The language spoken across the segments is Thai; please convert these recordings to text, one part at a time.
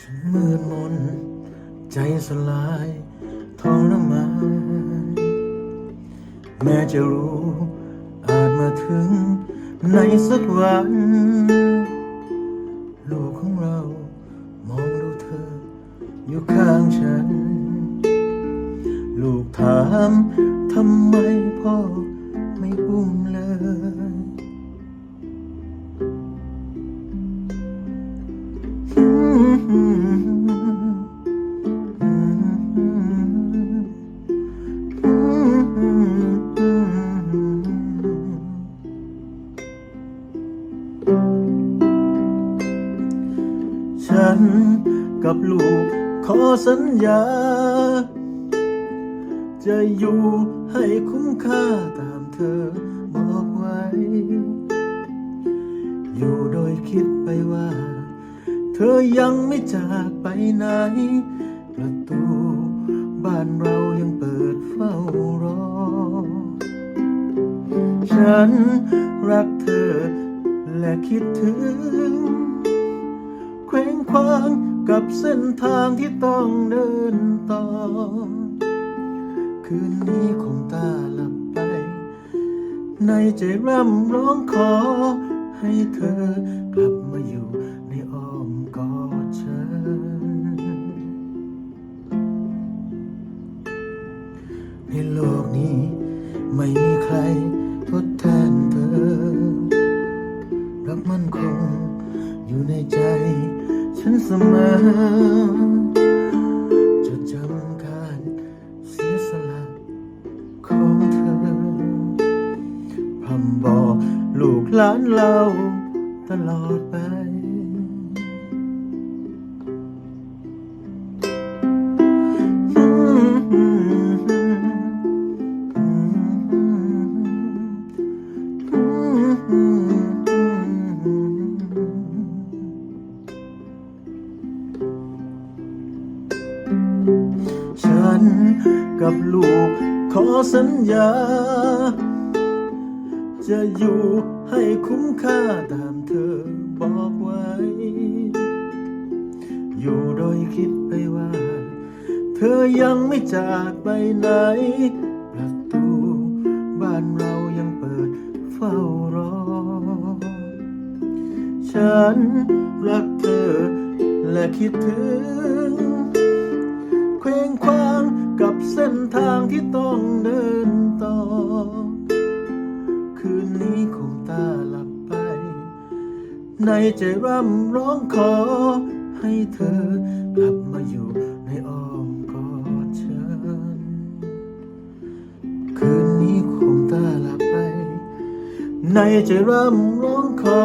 ฉันมืดมน ใจสลายทรมานแม้จะรู้ อาจมาถึงในสักวัน ลูกของเรามองดูเธอ อยู่ข้างฉัน ลูกถามทำไมพ่อไม่อุ้มเลย ฉัน กับลูกขอสัญญา จะอยู่ให้คุ้มค่าตามเธอบอกไว้ อยู่โดยคิดไปว่า เธอยังไม่จากไปไหน ประตูบ้านเรายังเปิดเฝ้ารอ ฉันรักเธอและคิดถึง เคว้งคว้างกับเส้นทางที่ต้องเดินต่อ คืนนี้คงตาหลับไป ในใจร่ำร้องขอ ให้เธอกลับมาอยู่ในอ้อมกอดฉัน ในโลกนี้ไม่มีใครทดแทนเธอ รักมันคงอยู่ในใจ ฉันเสมอ จะจำการเสียสละของเธอพร่ำบอกลูกหลานเราตลอดไป น กับลูกขอสัญญา จะอยู่ให้คุ้มค่าตามเธอบอกไว้ อยู่โดยคิดไปว่า เธอยังไม่จากไปไหนประตูบ้านเรายังเปิดเฝ้ารอ ฉันรักเธอและคิดถึง เคว้งคว้าง เส้นทางที่ต้องเดินต่อ คืนนี้คงตาหลับไป ในใจร่ำร้องขอ ให้เธอกลับมาอยู่ในอ้อมกอดฉัน คืนนี้คงตาหลับไป ในใจร่ำร้องขอ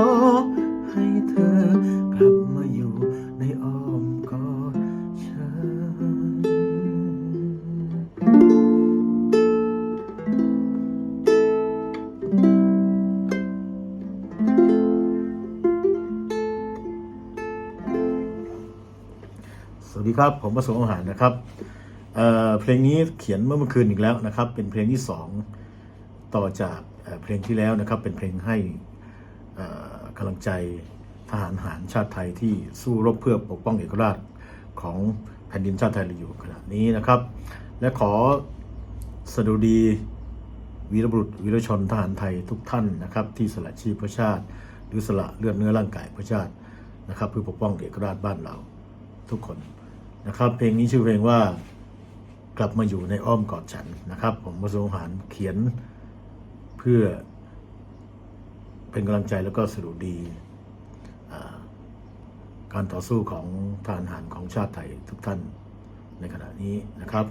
ดีครับ ผมประสงค์อาหารนะครับเเพลงนี้เขียนเมื่อเมื่อคืนอีกแล้วนะครับ เป็นเพลงที่สองต่อจากเเพลงที่แล้วนะครับ เป็นเพลงให้กำลังใจทหารหารชาติไทยที่สู้รบเพื่อปกป้องเอกราชของแผ่นดินชาติไทยเราอยู่ขณะนี้นะครับ และขอสดุดีวีรบุรุษวีรชนทหารไทยทุกท่านนะครับ ที่สละชีพเพื่อชาติ หรือสละเลือดเนื้อร่างกายเพื่อชาตินะครับ เพื่อปกป้องเอกราชบ้านเราทุกคน นะครับ เพลงนี้ชื่อเพลงว่ากลับมาอยู่ในอ้อมกอดฉันนะครับ ผมประสงค์หารเขียนเพื่อเป็นกำลังใจแล้วก็สรุปดีการต่อสู้ของทหารหารของชาติไทยทุกท่านในขณะนี้นะครับ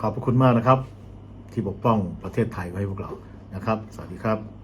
ขอบพระคุณมากนะครับ ที่ปกป้องประเทศไทยไว้ให้พวกเรานะครับ สวัสดีครับ